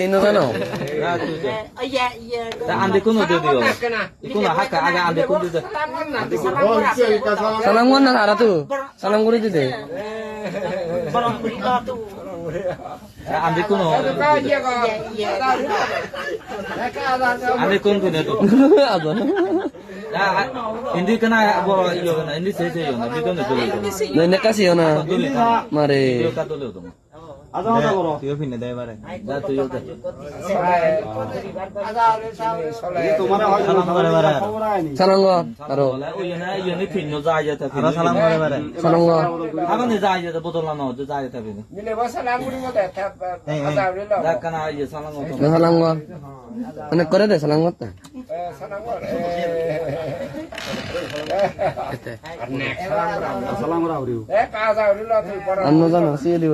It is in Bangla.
Ino ano? iya iya তা আন্দে কোন দিয়ে দিও কোন আন্দে কোন na. Dito. কোন কোন তো na. hindi iyo kana hindi se se na bidon de dole Na na na. Mare. iyo ka dole to আজা আজা করো tuyo pinne dai bare da tuyo da তোমার হয় সালাম করে বারে খবর আইনি Salam ko. Aro. wala o yana iyo ni pinno za ya ta pinno salam করে ko. aba ni za ya ta bodol na no za ya ta pinno da kana iyo salam ko Na salam ko. Ano ko rin salam ko ta. Ete. সালাম রাউরিও Na si di